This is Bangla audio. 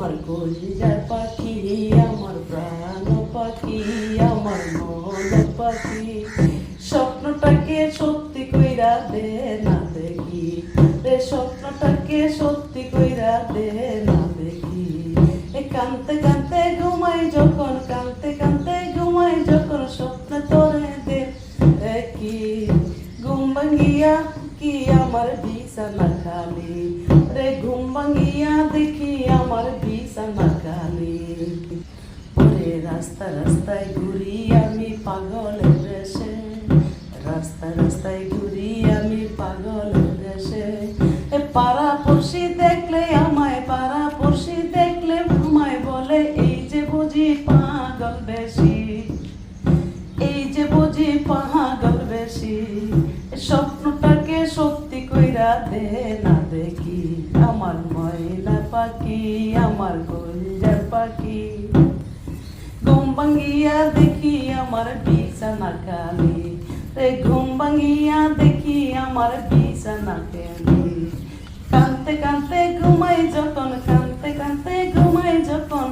আমার কলিজার পাখি, আমার প্রাণ পাখি, আমার মন পাখি। স্বপ্নটাকে সত্যি কইরা দে না দেখি রে স্বপ্নটাকে সত্যি কইরা দে না দেখি। এ কানতে কানতে ঘুমাই যখন কানতে কানতে ঘুমাই যখন স্বপ্ন তোরে দে কি ঘুম ভাঙ্গিয়া কি আমার বিছানা খালি? রে ঘুম ভাঙ্গিয়া দেখি রাস্তা রাস্তায় ঘুরি আমি পাগলের দেশে। রাস্তা রাস্তায় ঘুরি আমি পাগলের দেশে। পাড়া পড়শি দেখলে আমায় পাড়া পড়শি দেখলে আমায় বলে, এই যে বুঝি পাগল বেশি, এই যে বুঝি পাগল বেশি স্বপ্নটাকে সত্যি কইরা দে না দেখি। আমার ময়না পাখি, আমার কলজার পাখি ভাঙিয়া দেখি আমার বিছানা কালি রে ঘুম ভাঙিয়া দেখি আমার বিছানা কালি কানতে কানতে ঘুমাই যতন কানতে কানতে ঘুমাই যতন